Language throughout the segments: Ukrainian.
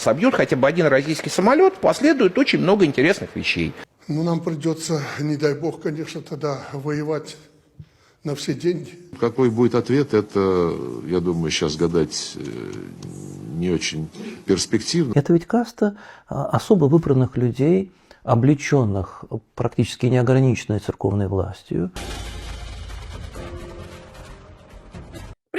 собьет хотя бы один российский самолет, последует очень много интересных вещей. Ну, нам придется, не дай бог, конечно, тогда воевать на все деньги. Какой будет ответ, это, я думаю, сейчас гадать э, не очень перспективно. Это ведь каста а, особо выбранных людей, облеченных практически неограниченной церковной властью.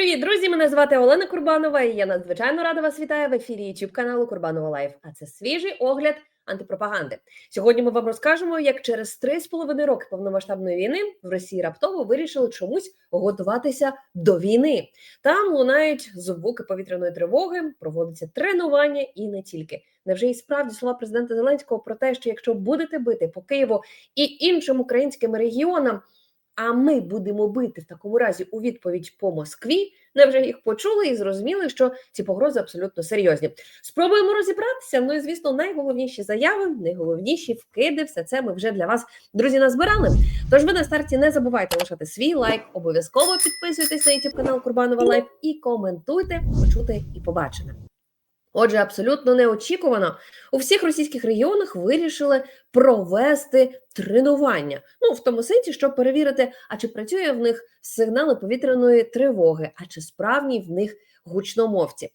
Привіт, друзі! Мене звати Олена Курбанова, і я надзвичайно рада вас вітаю в ефірі YouTube каналу Курбанова Лайф. А це свіжий огляд антипропаганди. Сьогодні ми вам розкажемо, як через три з половиною роки повномасштабної війни в Росії раптово вирішили чомусь готуватися до війни. Там лунають звуки повітряної тривоги, проводиться тренування і не тільки. Невже і справді слова президента Зеленського про те, що якщо будете бити по Києву і іншим українським регіонам, а ми будемо бити в такому разі у відповідь по Москві. Невже їх почули і зрозуміли, що ці погрози абсолютно серйозні? Спробуємо розібратися. Ну і звісно, найголовніші заяви, найголовніші вкиди. Все це ми вже для вас, друзі, назбирали. Тож ви на старті не забувайте лишати свій лайк, обов'язково підписуйтесь на YouTube канал Курбанова Лайф і коментуйте, почути і побачене. Отже, абсолютно неочікувано у всіх російських регіонах вирішили провести тренування. Ну в тому сенсі, щоб перевірити, а чи працює в них сигнали повітряної тривоги, а чи справні в них гучномовці.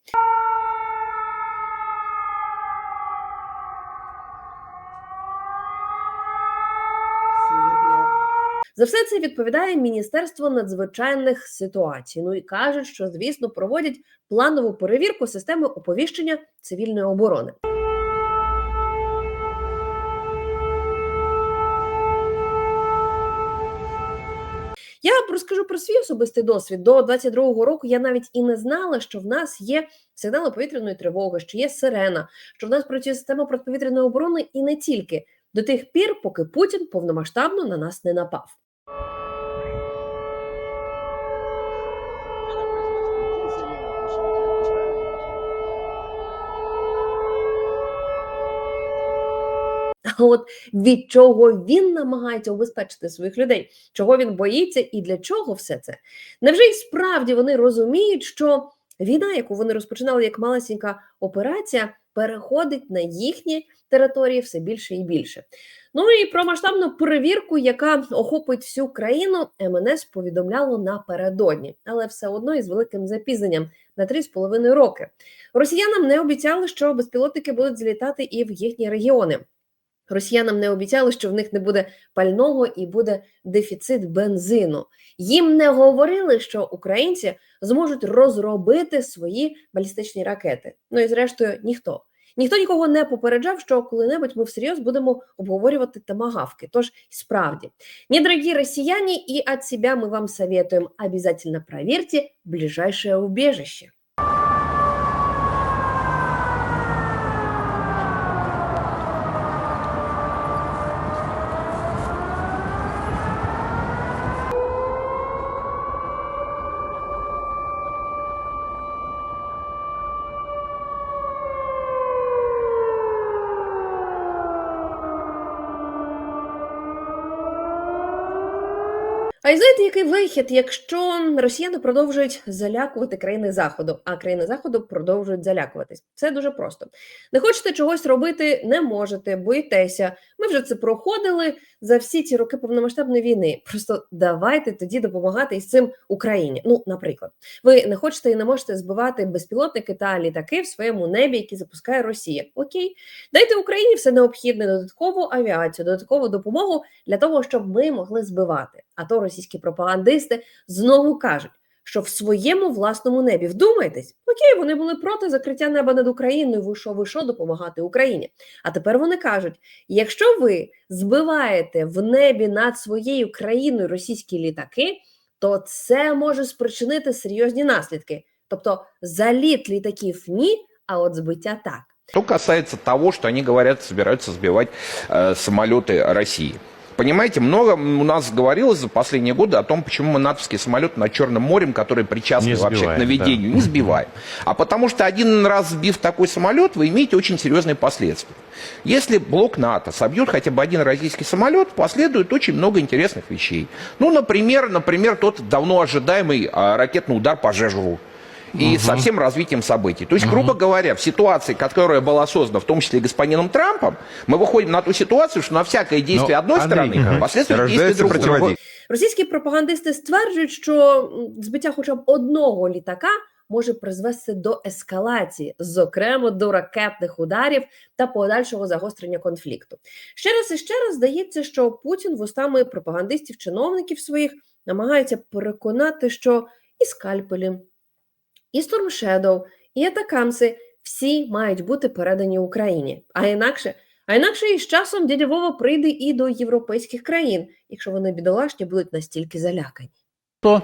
За все це відповідає Міністерство надзвичайних ситуацій. Ну і кажуть, що звісно проводять планову перевірку системи оповіщення цивільної оборони. Я розкажу про свій особистий досвід. До 22-го року я навіть і не знала, що в нас є сигнали повітряної тривоги, що є сирена, що в нас працює система протиповітряної оборони, і не тільки до тих пір, поки Путін повномасштабно на нас не напав. От від чого він намагається убезпечити своїх людей, чого він боїться і для чого все це? Невже і справді вони розуміють, що війна, яку вони розпочинали як малесенька операція, переходить на їхні території все більше і більше? Ну і про масштабну перевірку, яка охопить всю країну, МНС повідомляло напередодні, але все одно із великим запізненням на 3,5 роки. Росіянам не обіцяли, що безпілотники будуть злітати і в їхні регіони. Росіянам не обіцяли, що в них не буде пального і буде дефіцит бензину. Їм не говорили, що українці зможуть розробити свої балістичні ракети. Ну і зрештою, ніхто. Ніхто нікого не попереджав, що коли-небудь ми всерйоз будемо обговорювати тамагавки. Тож справді, не дорогі росіяни, і от себя ми вам советуємо обязательно проверьте ближайшее убежище. А й знаєте, який вихід, якщо росіяни продовжують залякувати країни заходу, а країни заходу продовжують залякуватись? Це дуже просто. Не хочете чогось робити, не можете, боїтеся. Ми вже це проходили за всі ці роки повномасштабної війни. Просто давайте тоді допомагати із цим Україні. Ну, наприклад, ви не хочете і не можете збивати безпілотники та літаки в своєму небі, які запускає Росія. Окей, дайте Україні все необхідне, додаткову авіацію, додаткову допомогу для того, щоб ми могли збивати. А то російські пропагандисти знову кажуть, що в своєму власному небі вдумайтесь, окей, вони були проти закриття неба над Україною. Ви що, ви що допомагати Україні? А тепер вони кажуть: якщо ви збиваєте в небі над своєю країною російські літаки, то це може спричинити серйозні наслідки. Тобто заліт літаків ні, а от збиття так. Что касается того, что они говорят, собираются сбивать э, самолеты России. Понимаете, много у нас говорилось за последние годы о том, почему мы натовские самолеты над Черным морем, которые причастны Не вообще к сбиваем, наведению, не сбиваем. А потому что один раз сбив такой самолет, вы имеете очень серьезные последствия. Если блок НАТО собьет хотя бы один российский самолет, последует очень много интересных вещей. Ну, например, например тот давно ожидаемый а, ракетный удар по Жежуру. и со всем развитием событий. То есть, грубо говоря, в ситуации, которая была создана, в том числе и господином Трампом, мы выходим на ту ситуацию, что на всякое действие Но, одной Андрей, стороны мгм. последует действие Рождается другой. противодействие. Російські пропагандисти стверджують, що м, збиття хоча б одного літака може призвести до ескалації, зокрема до ракетних ударів та подальшого загострення конфлікту. Ще раз і ще раз здається, що Путін вустами пропагандистів, чиновників своїх намагається переконати, що і скальпелі, і Storm Shadow, і атакамси всі мають бути передані Україні. А інакше, а інакше і з часом дядя Вова прийде і до європейських країн, якщо вони бідолашні будуть настільки залякані. То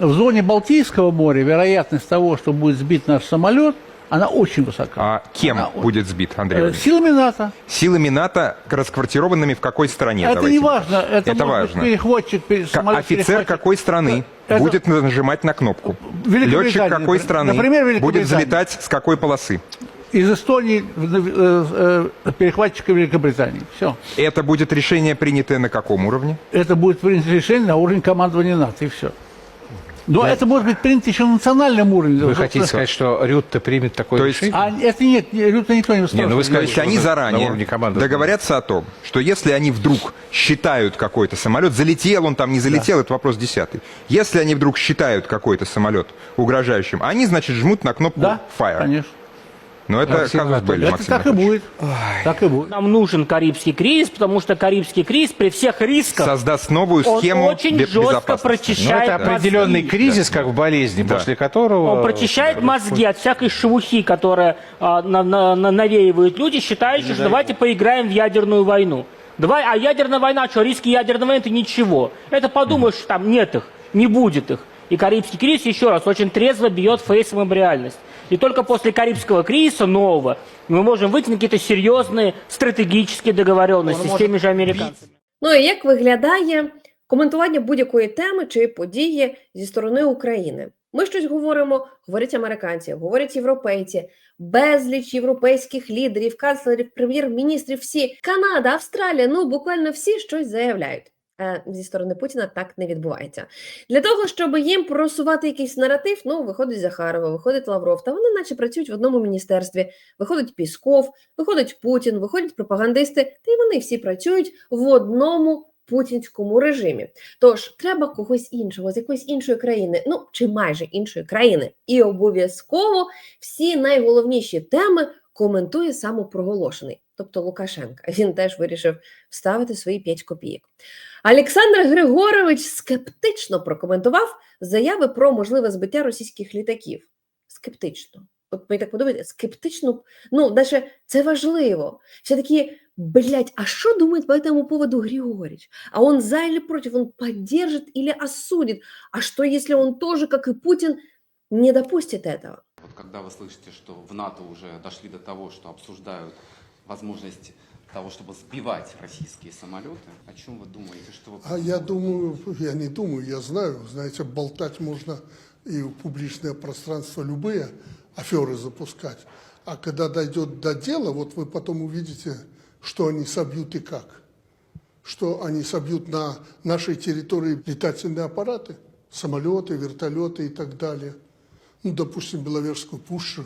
в зоні Балтійського моря вероятність того, що буде збит наш самолет, она очень высока. А кем Она- будет сбит, Андрей Э, Владимирович? Силами НАТО. Силами НАТО, расквартированными в какой стране? это Давайте. не важно. Это, Это важно. быть перехватчик, пере- Ка- самолет Офицер перехватчик. какой страны Это- будет нажимать на кнопку? Летчик какой например, страны Великобритания. будет взлетать с какой полосы? Из Эстонии э, э, перехватчика Великобритании. Все. Это будет решение, принятое на каком уровне? Это будет принято решение на уровне командования НАТО, и все. Но это может быть принято еще на национальном уровне. Вы Вот, хотите э, сказать, что Рютте примет такое То есть- решение? А это нет, Люта никто не Не, выступает. ну вы То сказали, есть что они на- на заранее уровне команды. договорятся о том, что если они вдруг считают какой-то самолет, залетел он там, не залетел, это вопрос десятый. Если они вдруг считают какой-то самолет угрожающим, они, значит, жмут на кнопку Да, fire. конечно. Но это Максим казус Анатольевич, были, Это Максим так и будет. Так и будет. Нам нужен Карибский кризис, потому что Карибский кризис при всех рисках Создаст новую он схему очень бе- жестко безопасности. Ну, прочищает это определенный мозги. кризис, как в болезни, Да. после которого... Он прочищает мозги от всякой шелухи, которая а, на- на- на- навеивают люди, считающие, что давайте поиграем в ядерную войну. Давай, а ядерная война, что, риски ядерной войны, это ничего. Это подумаешь, что там нет их, не будет их. И Карибский кризис, еще раз, очень трезво бьет фейсом об реальность. И только после Карибского кризиса нового мы можем выйти на какие-то серьезные стратегические договоренности с теми же американцами. Ну і як виглядає коментування будь-якої теми чи події зі сторони України? Ми щось говоримо, говорять американці, говорять європейці, безліч європейських лідерів, канцлерів, прем'єр-міністрів, всі Канада, Австралія, ну буквально всі щось заявляють. Е, Зі сторони Путіна так не відбувається. Для того, щоб їм просувати якийсь наратив, ну виходить Захарова, виходить Лавров, та вони наче працюють в одному міністерстві. Виходить Пісков, виходить Путін, виходять пропагандисти, та й вони всі працюють в одному путінському режимі. Тож треба когось іншого з якоїсь іншої країни, ну чи майже іншої країни, і обов'язково всі найголовніші теми коментує самопроголошений, тобто Лукашенка. Він теж вирішив вставити свої 5 копійок. Олександр Григорович скептично прокоментував заяви про можливе збиття російських літаків. Скептично. От мені так подобається, скептично, ну, даже це важливо. Все таки, блядь, а что думает по этому поводу Григорьевич? А он за или против? Он поддержит или осудит? А что, если он тоже, как и Путин, не допустит этого? Вот когда вы слышите, что в НАТО уже дошли до того, что обсуждают возможность того, чтобы сбивать российские самолеты, о чем вы думаете, что вы... А я думаю, я не думаю, я знаю, знаете, болтать можно и в публичное пространство любые аферы запускать. А когда дойдет до дела, вот вы потом увидите, что они собьют и как. Что они собьют на нашей территории летательные аппараты, самолеты, вертолеты и так далее. Ну, допустим, Беловежскую пущу,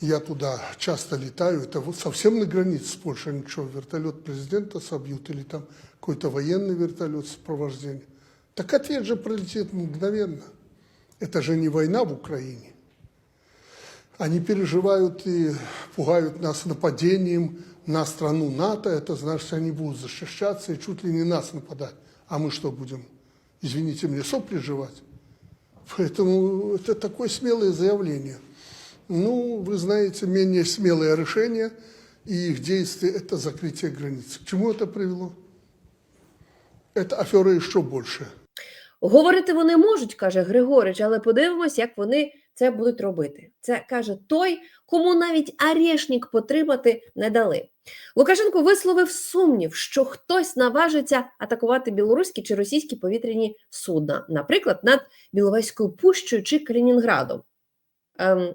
Я туда часто летаю, это вот совсем на границе с Польшей, ничего, вертолет президента собьют или там какой-то военный вертолет сопровождения. Так ответ же прилетит мгновенно. Это же не война в Украине. Они переживают и пугают нас нападением на страну НАТО. Это значит, они будут защищаться и чуть ли не нас нападать. А мы что будем, извините меня, сопли? Поэтому это такое смелое заявление. Ну, вы знаете, менее смелое решение и их действие – это закрытие границ. К чему это привело? Это афера еще больше. Говорити вони можуть, каже Григорич, але подивимось, як вони це будуть робити. Це каже той, кому навіть арешник потримати не дали. Лукашенко висловив сумнів, що хтось наважиться атакувати білоруські чи російські повітряні судна, наприклад, над Біловезькою пущею чи Калінінградом. Эм,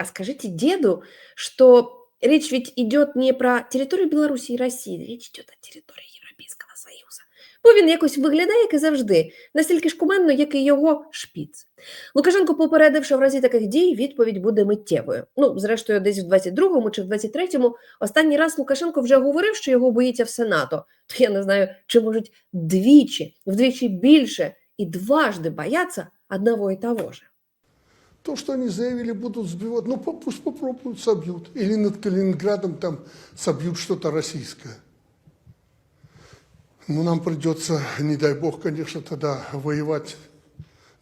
а скажите деду, что речь ведь идет не про территорию Беларуси и России, речь идет о території Європейського Союзу. Бо він якось виглядає, як і завжди, настільки ж куменно, як і його шпіц. Лукашенко попередив, що в разі таких дій відповідь буде миттєвою. Ну, зрештою, десь в 22-му чи в 23-му останній раз Лукашенко вже говорив, що його боїться все НАТО. То я не знаю, чи можуть двічі, вдвічі більше і дважды бояться одного і того же. То, что они заявили, будут сбивать, ну пусть попробуют, собьют. Или над Калининградом там собьют что-то российское. Ну, нам придется, не дай бог, конечно, тогда воевать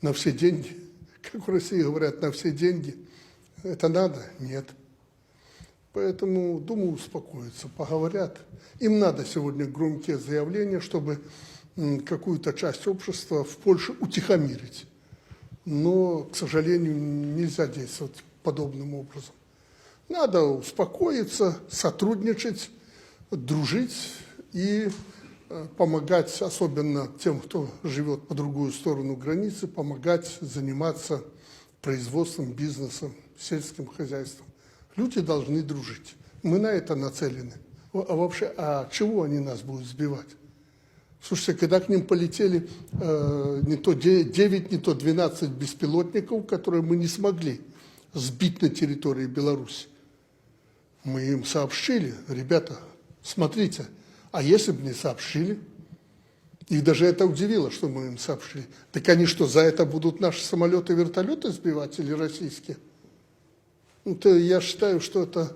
на все деньги. Как в России говорят, на все деньги. Это надо? Нет. Поэтому, думаю, успокоятся, поговорят. Им надо сегодня громкие заявления, чтобы какую-то часть общества в Польше утихомирить. Но, к сожалению, нельзя действовать подобным образом. Надо успокоиться, сотрудничать, дружить и э, помогать, особенно тем, кто живет по другую сторону границы, помогать заниматься производством, бизнесом, сельским хозяйством. Люди должны дружить. Мы на это нацелены. А вообще, а чего они нас будут сбивать? Слушайте, когда к ним полетели э, не то де- 9, не то 12 беспилотников, которые мы не смогли сбить на территории Беларуси, мы им сообщили, ребята, смотрите, а если бы не сообщили, их даже это удивило, что мы им сообщили. Так они что, за это будут наши самолеты и вертолеты сбивать или российские? Ну, то я считаю, что это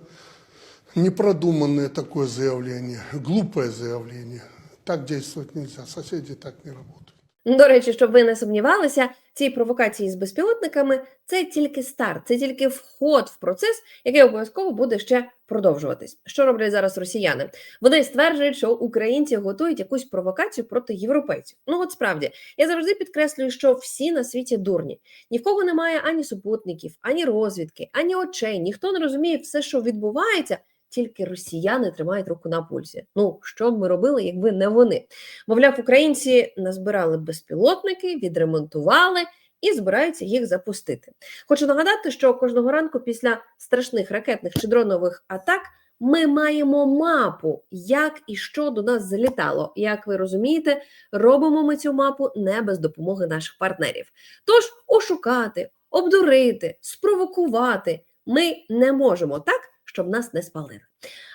непродуманное такое заявление, глупое заявление. Так действовать нельзя, соседи так не работают. До речі, щоб ви не сумнівалися, ці провокації з безпілотниками це тільки старт, це тільки вход в процес, який обов'язково буде ще продовжуватись. Що роблять зараз росіяни? Вони стверджують, що українці готують якусь провокацію проти європейців. Ну от справді, я завжди підкреслюю, що всі на світі дурні. Ні в кого немає ані супутників, ані розвідки, ані очей. Ніхто не розуміє все, що відбувається. Тільки росіяни тримають руку на пульсі. Ну що б ми робили, якби не вони? Мовляв, українці назбирали безпілотники, відремонтували і збираються їх запустити. Хочу нагадати, що кожного ранку після страшних ракетних чи дронових атак ми маємо мапу, як і що до нас залітало. Як ви розумієте, робимо ми цю мапу не без допомоги наших партнерів. Тож ошукати, обдурити, спровокувати ми не можемо так, щоб нас не спалили.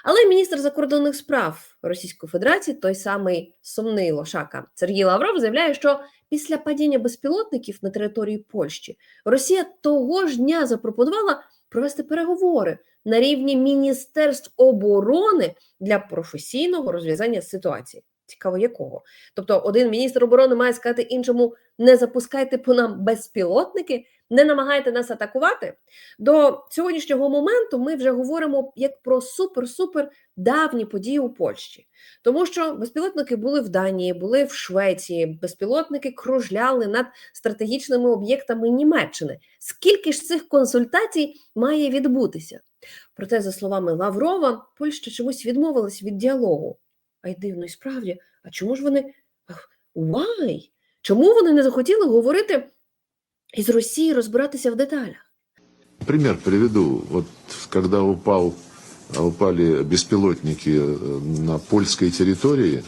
Але міністр закордонних справ Російської Федерації, той самий сумний лошака Сергій Лавров, заявляє, що після падіння безпілотників на території Польщі Росія того ж дня запропонувала провести переговори на рівні Міністерств оборони для професійного розв'язання ситуації. Цікаво, якого? Тобто, один міністр оборони має сказати іншому: не запускайте по нам безпілотники, не намагайте нас атакувати. До сьогоднішнього моменту ми вже говоримо як про супер-супер давні події у Польщі, тому що безпілотники були в Данії, були в Швеції, безпілотники кружляли над стратегічними об'єктами Німеччини. Скільки ж цих консультацій має відбутися? Проте, за словами Лаврова, Польща чомусь відмовилась від діалогу. А й дивно, і справді, а чому ж вони why? Чому вони не захотіли говорити із Росією розбиратися в деталях? Пример приведу. Вот когда упал, упали беспилотники э, на польской территории,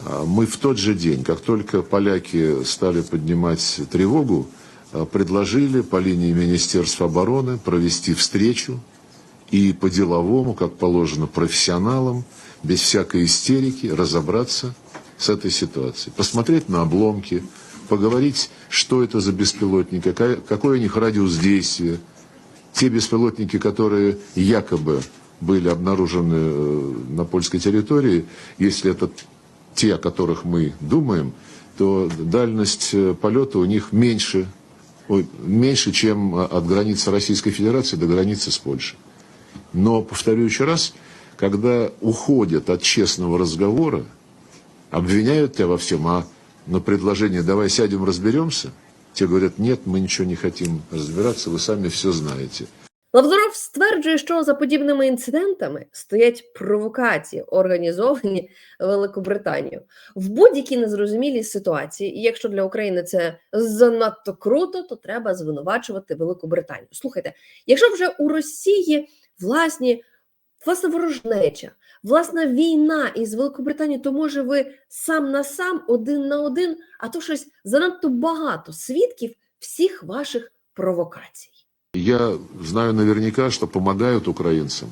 а, мы в тот же день, как только поляки стали поднимать тревогу, а, предложили по линии Министерства обороны провести встречу и по-деловому, как положено профессионалам, без всякой истерики, разобраться с этой ситуацией. Посмотреть на обломки, поговорить, что это за беспилотник, какая, какой у них радиус действия. Те беспилотники, которые якобы были обнаружены э, на польской территории, если это те, о которых мы думаем, то дальность э, полета у них меньше, ой, меньше, чем э, от границы Российской Федерации до границы с Польшей. Но, повторю еще раз, когда уходят от честного разговора, обвиняют тебя во всем, а на предложение «давай сядем, разберемся», те говорят «нет, мы ничего не хотим разбираться, вы сами все знаете». Лавзоров стверджує, що за подібними інцидентами стоять провокації, організовані Великобританією в будь-якій незрозумілій ситуації. І якщо для України це занадто круто, то треба звинувачувати Великобританію. Слухайте, якщо вже у Росії власні власна ворожнеча, власна війна із Великобританією, то може ви сам на сам, один на один, а то щось занадто багато свідків всіх ваших провокацій? Я знаю наверняка, что помогают украинцам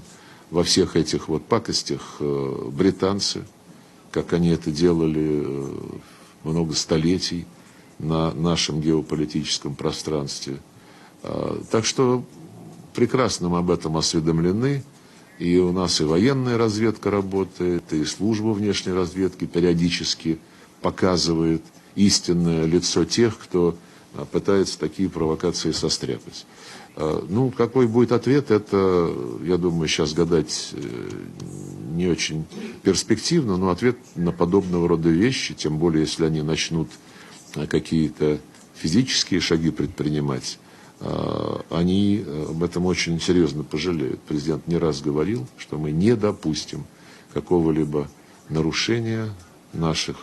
во всех этих вот пакостях э, британцы, как они это делали э, много столетий на нашем геополитическом пространстве. А, Так что прекрасно мы об этом осведомлены. И у нас и военная разведка работает, и служба внешней разведки периодически показывает истинное лицо тех, кто а, пытается такие провокации состряпать. А, Ну, какой будет ответ, это, я думаю, сейчас гадать э, не очень перспективно, но ответ на подобного рода вещи, тем более, если они начнут а, какие-то физические шаги предпринимать, они э, об этом очень серьезно пожалеют. Президент не раз говорил, что мы не допустим какого-либо нарушения наших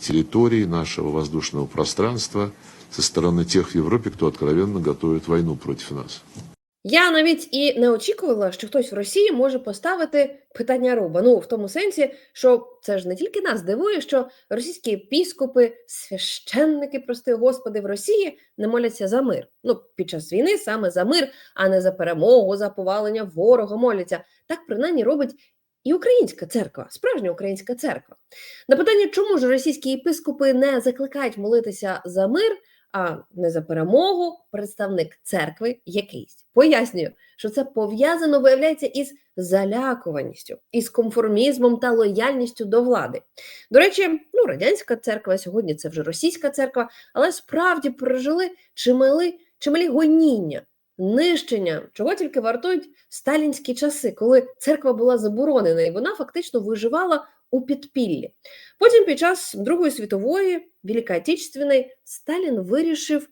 территорий, нашего воздушного пространства со стороны тех в Европе, кто откровенно готовит войну против нас. Я навіть і не очікувала, що хтось в Росії може поставити питання руба. Ну, в тому сенсі, що це ж не тільки нас дивує, що російські епіскопи, священники, прости господи, в Росії не моляться за мир. Ну, під час війни саме за мир, а не за перемогу, за повалення ворога моляться. Так принаймні робить і українська церква, справжня українська церква. На питання, чому ж російські єпископи не закликають молитися за мир, а не за перемогу, представник церкви якийсь. Пояснюю, що це пов'язано, виявляється, із залякуваністю, із конформізмом та лояльністю до влади. До речі, ну, радянська церква сьогодні це вже російська церква, але справді пережили чимали, чималі гоніння, нищення, чого тільки вартують сталінські часи, коли церква була заборонена, і вона фактично виживала у підпіллі. Потім, під час Другої світової, Великої Отечественної, Сталін вирішив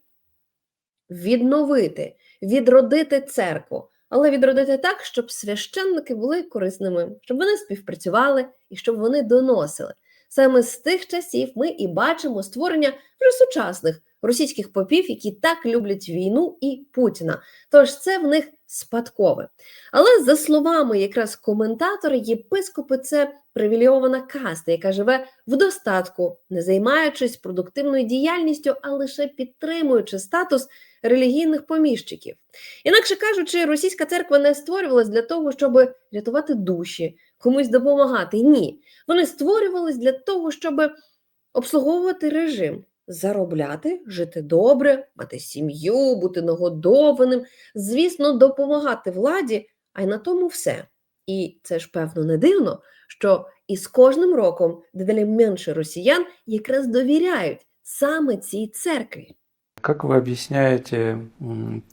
відновити, відродити церкву, але відродити так, щоб священники були корисними, щоб вони співпрацювали і щоб вони доносили. Саме з тих часів ми і бачимо створення вже сучасних російських попів, які так люблять війну і Путіна. Тож це в них спадкове. Але за словами якраз коментатора, єпископи це привілейована каста, яка живе в достатку, не займаючись продуктивною діяльністю, а лише підтримуючи статус релігійних поміщиків. Інакше кажучи, російська церква не створювалась для того, щоб рятувати душі, комусь допомагати. Ні, вони створювались для того, щоб обслуговувати режим, заробляти, жити добре, мати сім'ю, бути нагодованим, звісно, допомагати владі, а й на тому все. І це ж певно не дивно, що із кожним роком дедалі менше росіян якраз довіряють саме цій церкві. Как вы объясняете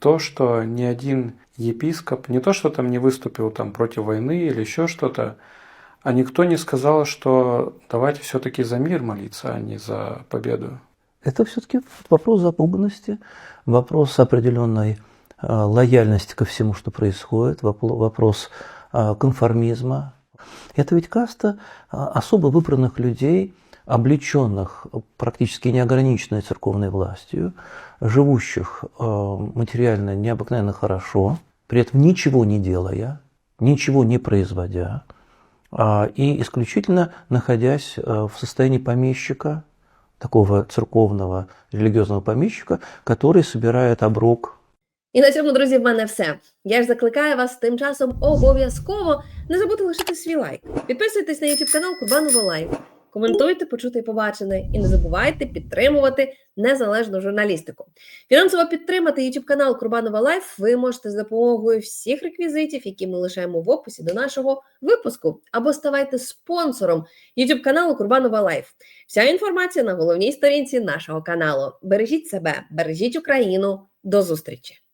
то, что ни один епископ, не то, что там не выступил там против войны или еще что-то, а никто не сказал, что давайте все-таки за мир молиться, а не за победу? Это все-таки вопрос запуганности, вопрос определенной э, лояльности ко всему, что происходит, вопрос э, конформизма. Это ведь каста э, особо выбранных людей, облеченных практически неограниченной церковной властью, живущих э, материально необыкновенно хорошо, при этом ничего не делая, ничего не производя, а, и исключительно находясь э, в состоянии помещика, такого церковного религиозного помещика, который собирает оброк І на цьому, друзі, в мене все. Я ж закликаю вас тим часом обов'язково не забудьте лишити свій лайк. Підписуйтесь на YouTube канал Курбанова Лайв. Коментуйте, почути і побачене, і не забувайте підтримувати незалежну журналістику. Фінансово підтримати YouTube канал Курбанова Лайф ви можете за допомогою всіх реквізитів, які ми лишаємо в описі до нашого випуску, або ставайте спонсором YouTube каналу Курбанова Лайф. Вся інформація на головній сторінці нашого каналу. Бережіть себе, бережіть Україну. До зустрічі!